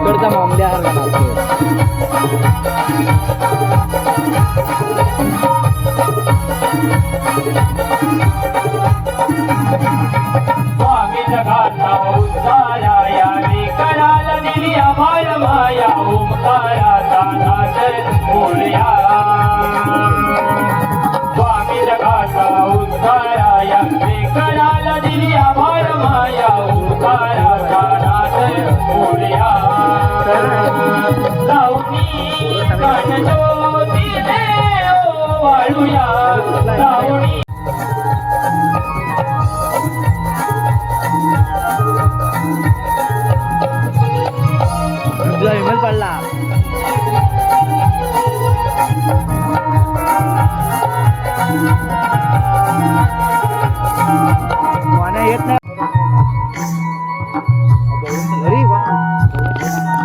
इकडचा मामल्या हर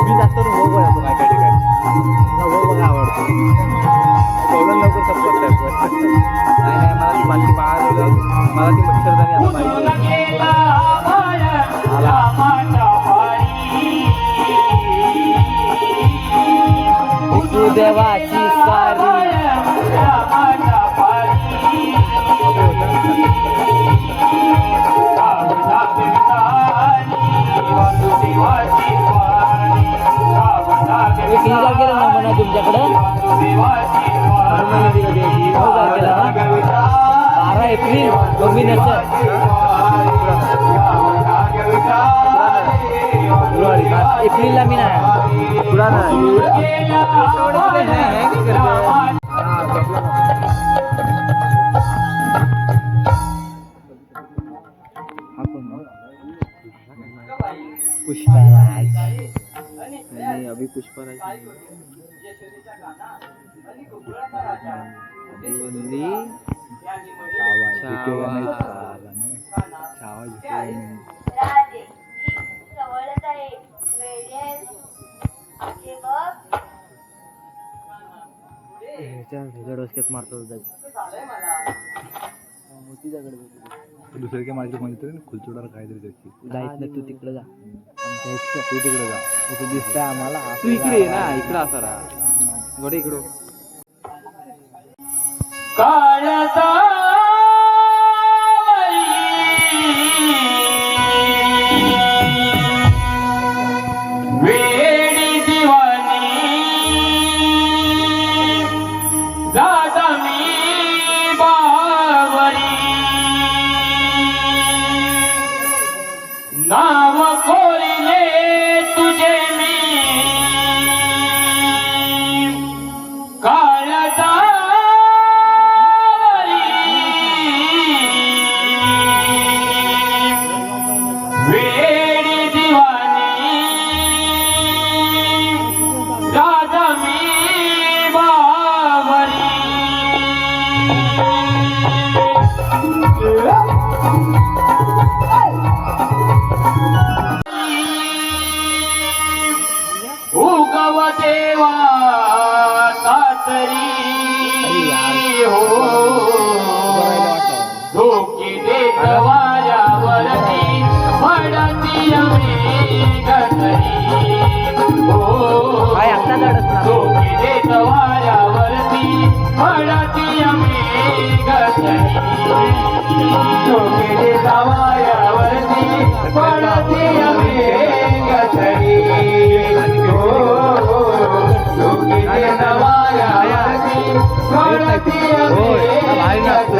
मी जातो ना काय काय ठिकाणी बघा आवडतो तेवढं लवकर संपत नाही नाही मला ती माती पाहायला मला ती आता पाहिजे देवाची सारी बारा एप्रिल दोन महिन्याचं एप्रिलला मी नाही. तुला नाही पुष्पराज. नहीं अभी पुष्पराज नहीं। अभी ओनली राजे जवळच आहे वेडी आहेस बघ ह्याच्या ह्याच्या डोसक्यात मारतो दुसऱ्या काय माझ्या म्हणतो खुलचोडार काहीतरी त्याची. जायच नाही तू तिकडे जा. आमच्या इथं. तू तिकडे जा. इथे दिसतंय आम्हाला. तू इकडे ये ना इकडे असा राहा गडे इकडं. वेडी काळो राती तिचा उगवेला पुनवेला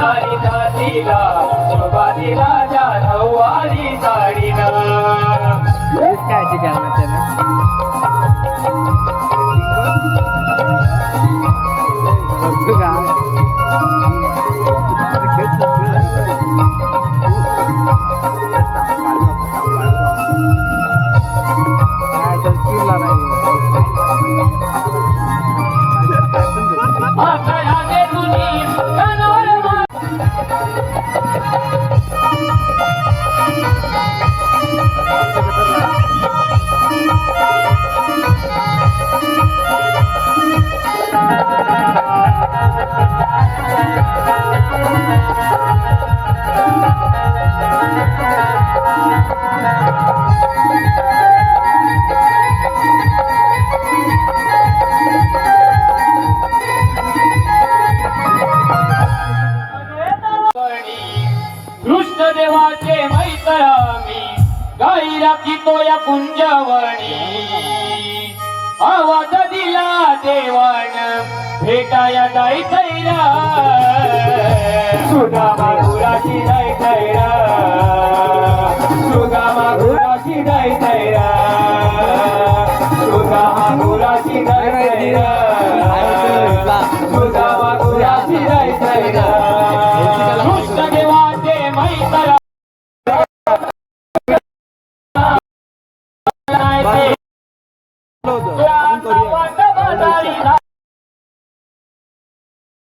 साडी दासीला शोभातीला जानवारी साडीला काय ते जालन्याचं देवाचे मैत्र मी गाई राखी तो या कुंजवणी आवाज दिला देवान भेटाया दाई खैरा. सुगा माघुराशी दाई खैरा. सुगा माघुराशी दाई खैरा.